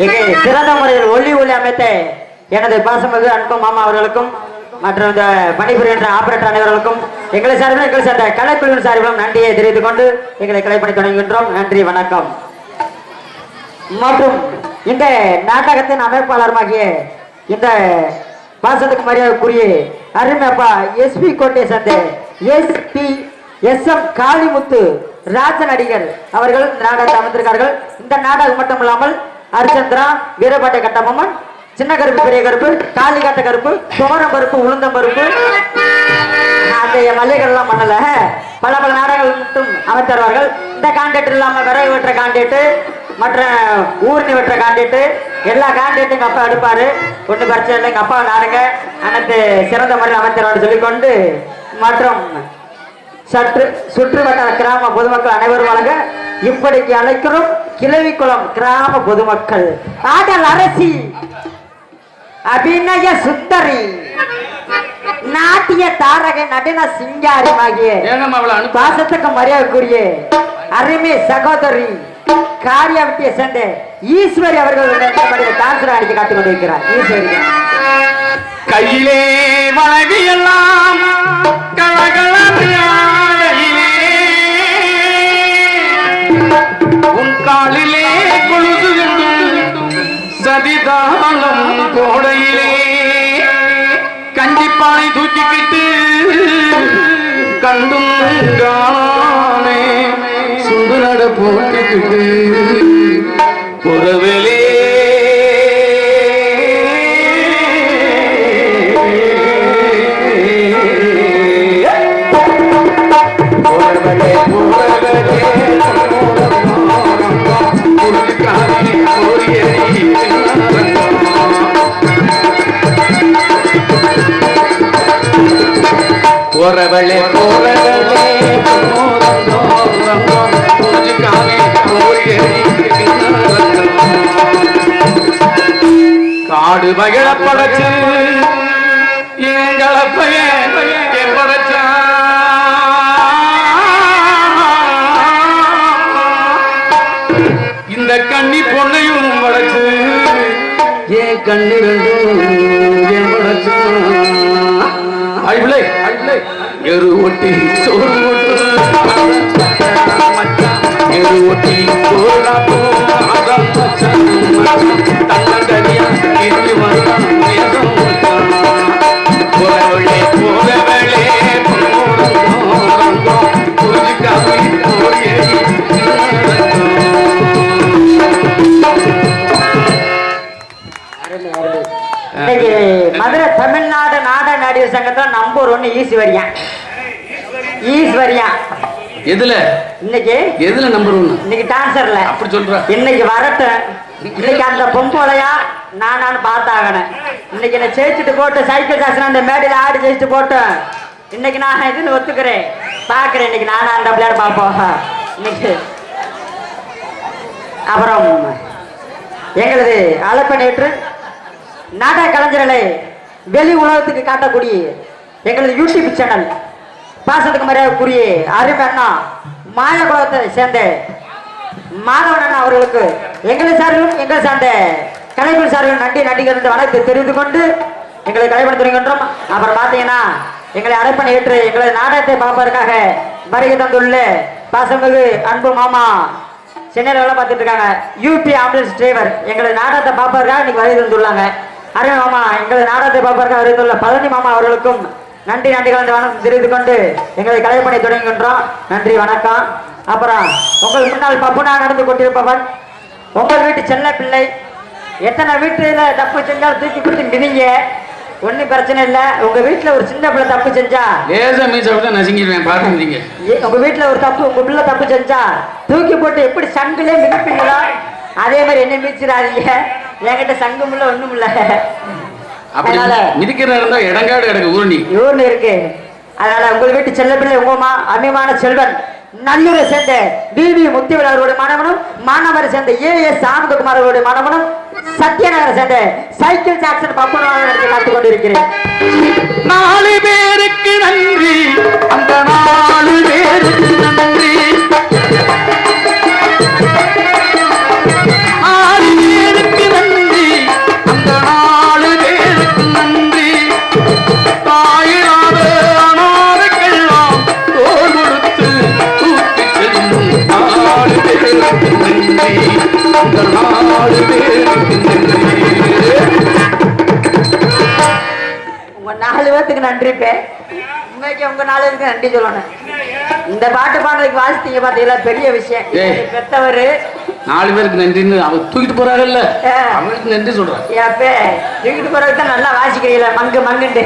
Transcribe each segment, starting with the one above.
இங்கே சிறந்த முறையில் ஒளி ஒளி அமைத்த எனது பாசமிகு அன்பும் மாமா அவர்களுக்கும் மற்றும் இந்த பணிபுரிகின்ற ஆபரேட்டர் அனைவர்களுக்கும் எங்களை சார்பிலும் எங்களை சேர்ந்த கலைக்குழுவின் சார்பிலும் நன்றியை தெரிவித்துக் கொண்டு எங்களை கலைப்பணி தொடங்குகின்றோம். நன்றி வணக்கம். மற்றும் இந்த நாடகத்தின் அமைப்பாளருமாகிய இந்த பாசத்துக்கு மரியாதைக்குரிய அருமைப்பா எஸ்பி கோட்டை சேர்ந்த SP S M Kalimuthu Raja நடிகர் அவர்கள் நாடகத்தை அமைந்திருக்கார்கள் இந்த நாடகம் மட்டும் இல்லாமல் அரிச்சந்திரா வீரபாட்டை கட்டபொம்மன் சின்ன கருப்பு பெரிய கருப்பு காளிகாட்ட கருப்பு துவரம் பருப்பு உளுந்தம் பருப்பு. அந்த எல்லாம் பண்ணல. பல பல நாடகங்கள் மட்டும் அமைத்தருவார்கள் இந்த கான்ட்ராக்ட் இல்லாம விறகு வெற்ற கான்ட்ராக்ட் மற்ற ஊர்னி வெற்ற கான்ட்ராக்ட் எல்லா கான்ட்ராக்டும் எங்க அப்பா எடுப்பாரு. ஒன்று பிரச்சனை இல்லை. எங்க அப்பா நாடுங்க அனைத்து சிறந்த முறையில் அமைத்தருவார் சொல்லிக்கொண்டு மற்றும் சற்று சுற்று வட்டார கிராம பொதுமக்கள் அனைவரும் வழங்க இப்படிக்கு அழைக்கிறோம் கிளவிக்குளம் கிராம பொதுமக்கள். ஆடல் அரசி. அபிநய சுந்தரி. நாட்டிய தாரகை நடன அவளை அனுப்ப பாசத்துக்கு மரியாதைக்குரிய அருமை சகோதரி காரியாவட்டியை சேர்ந்த ஈஸ்வரி அவர்கள் டான்சர் அடிக்க காத்துக் கொண்டிருக்கிறார். ஈஸ்வரி. கையிலே எல்லாம் சுடு நட போட்டுக்கிட்டு புறவிலே பகிழ படைச்சு எங்கள பையன் படைச்சா. இந்த கன்னி பொண்ணையும் படைச்சு. ஏன் கண்ணிரண்டும் ஏன் படைச்சா? அழிவிலை அழிவிலை எரு ஒட்டி சோறு ஒட்டு எரு ஒட்டி அதான் ஈஸ்வரியா? ஈஸ்வரியா. எதுல? இன்னைக்கு? எதுல நம்பர் ஒண்ணு இன்னைக்கு டான்சர்ல அப்படி சொல்ற. இன்னைக்கு வரட்டும் இன்னைக்கு அந்த பொம்பளையா நான் நான் பார்த்தாகணும். இன்னைக்கு என்ன ஜெயிச்சுட்டு போட்டு சைக்கிள் சாசனம் அந்த மேடையில ஆடி ஜெயிச்சுட்டு போட்டேன். இன்னைக்கு நான் இதுன்னு ஒத்துக்கிறேன்? பாக்குறேன் இன்னைக்கு நானும் அந்த பிள்ளையாட பார்ப்போம். இன்னைக்கு. அப்புறம் எங்களது அழைப்பணிற்று நாடக கலைஞர்களை வெளி உலகத்துக்கு காட்டக்கூடிய எங்களது யூடியூப் சேனல் பாசத்துக்கு மரியாதைக்குரிய அருமை அண்ணா மாயகுலத்தை சேர்ந்த மாதவன் அண்ணா அவர்களுக்கு எங்களை சார்பிலும் எங்களை சார்ந்த கலைக்குழு சார்பில் நன்றி நன்றிகள் என்று வணக்கத்தை தெரிந்து கொண்டு எங்களை கலைப்படுத்துகின்றோம் அப்புறம் பார்த்தீங்கன்னா எங்களை அழைப்பணி ஏற்று எங்களது நாடகத்தை பார்ப்பதற்காக வருகை தந்துள்ள பாசமிகு அன்பு மாமா சென்னையில் வேலை பார்த்துட்டு இருக்காங்க. யூபி ஆம்புலன்ஸ் டிரைவர் எங்களது நாடகத்தை பார்ப்பதற்காக இன்னைக்கு வருகை தந்துள்ளாங்க. அருமை மாமா எங்களது நாடகத்தை பார்ப்பதற்காக வருகை தந்துள்ள பழனி மாமா அவர்களுக்கும் நன்றி நன்றி கலந்து வணக்கம் தெரிவித்துக் கொண்டு எங்களை கலைப்பணி தொடங்குகின்றோம். நன்றி வணக்கம். அப்புறம் உங்கள் முன்னால் பப்புனா நடந்து கொண்டிருப்பவன் உங்கள் வீட்டு செல்ல பிள்ளை. எத்தனை வீட்டுல தப்பு செஞ்சாலும் தூக்கி கொடுத்து மிதிங்க ஒன்றும் பிரச்சனை இல்லை. உங்க வீட்டுல ஒரு சின்ன பிள்ளை தப்பு செஞ்சா? லேசா மீச விட்டு நசுங்கிடுவேன் பாத்துக்கிறீங்க ஏ- உங்க வீட்டுல ஒரு தப்பு உங்க பிள்ளை தப்பு செஞ்சா தூக்கி போட்டு எப்படி சங்குலே மிதிப்பீங்களோ? அதே மாதிரி என்ன மிதிச்சிடாதீங்க. என்கிட்ட சங்கும் இல்ல ஒண்ணும் இல்ல. அதனால மிதிக்கிற இருந்தா இடங்காடு கிடக்கு ஊரணி இவர்னு இருக்கு. அதனால உங்கள் வீட்டு செல்ல பிள்ளை உங்க மா அபிமான செல்வன் நல்லூரை சேர்ந்த டிவி முத்திவல் அவர்களுடைய மனமனும் மாணவரை சேர்ந்த ஏ எஸ் ஆனந்தகுமார் அவர்களுடைய மனமனும் சத்யநகரை சேர்ந்த சைக்கிள் ஜாக்சன் பப்பனவாளர் காத்துக் கொண்டிருக்கிறேன். நாலு பேருக்கு நன்றி. அந்த நாலு பேருக்கு நன்றி. உலகத்துக்கு நன்றி பே உண்மைக்கு உங்க நாளுக்கு நன்றி சொல்லணும். இந்த பாட்டு பாடுறதுக்கு வாசித்தீங்க பாத்தீங்களா பெரிய விஷயம். பெத்தவரு. நாலு பேருக்கு நன்றின்னு அவர் தூக்கிட்டு போறாருல்ல. ஆ. அவருக்கு நன்றி சொல்றான் ஏப்பே தூக்கிட்டு போறதுக்கு தான் நல்லா வாசிக்கிறீங்களா. மங்கு மங்குண்டு.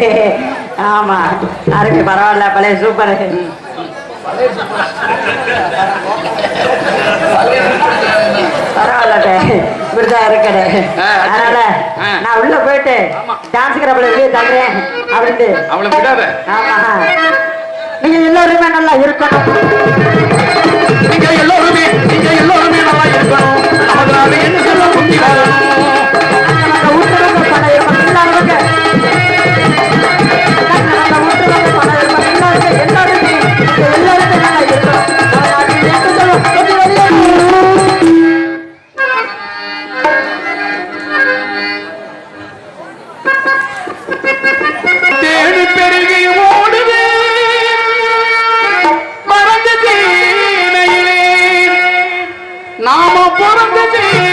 ஆமா. அருமை பரவாயில்ல. பழைய சூப்பர் பரவாயில்ல இப்படிதான் இருக்கடே அதனால. நான் உள்ள போயிட்டு ஆமா. டான்ஸ் கிரப்ல வெளியே தள்ளுறேன் அப்படின்ட்டு. அவளை விடாத. ஆமா. நீங்க எல்லாருமே நல்லா இருக்கணும். நீங்க எல்லோருமே நீங்க எல்லோருமே நல்லா இருக்கணும். நாடு என்ன சொல்ல முந்தி por onde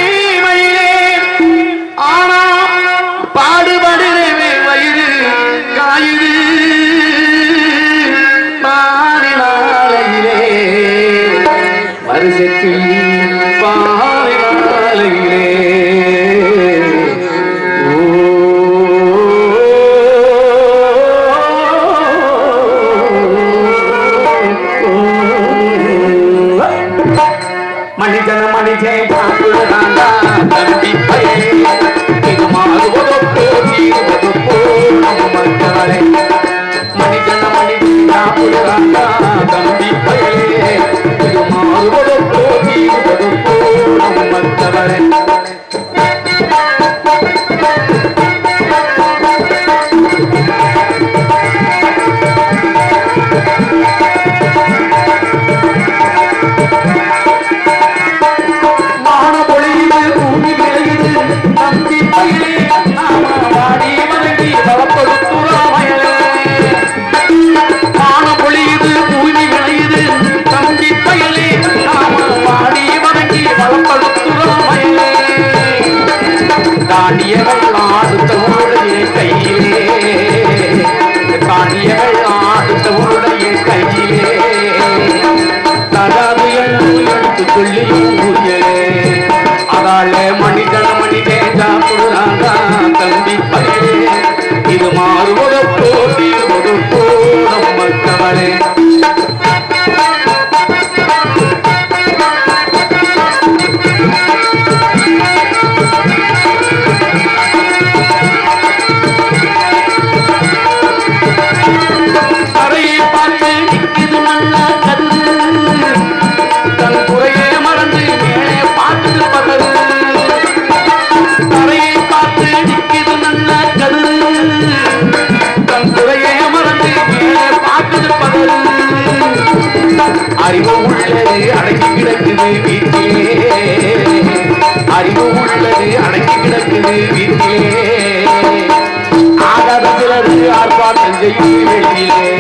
மனிதன் அறிவு உள்ளது அடங்கி கிடக்குது வீட்டிலே. அறிவு உள்ளது அடங்கி கிடக்குது வீட்டிலே. ஆகாத சிலரு ஆர்ப்பாட்டம் செய்யும் வெளியிலே.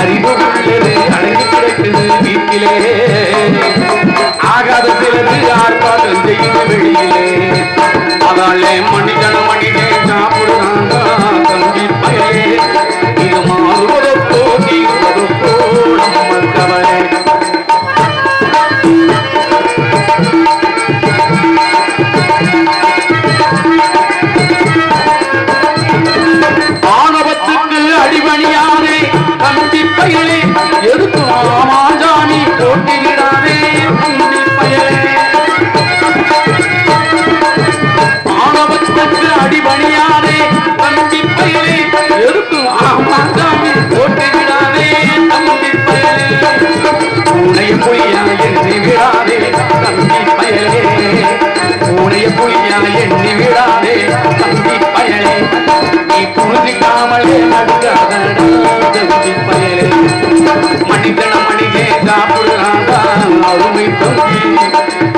அறிவு உள்ளது அடங்கி கிடக்குது வீட்டிலே. ஆகாத சிலரு ஆர்ப்பாட்டம் செய்யும் வெளியிலே. அதாலே மனிதன மனிதே சாப்பிடுறாங்க தம்பி பயலே. இது மாறுவதோ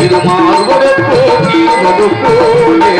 இது மாறுவது போகி ஒரு போலை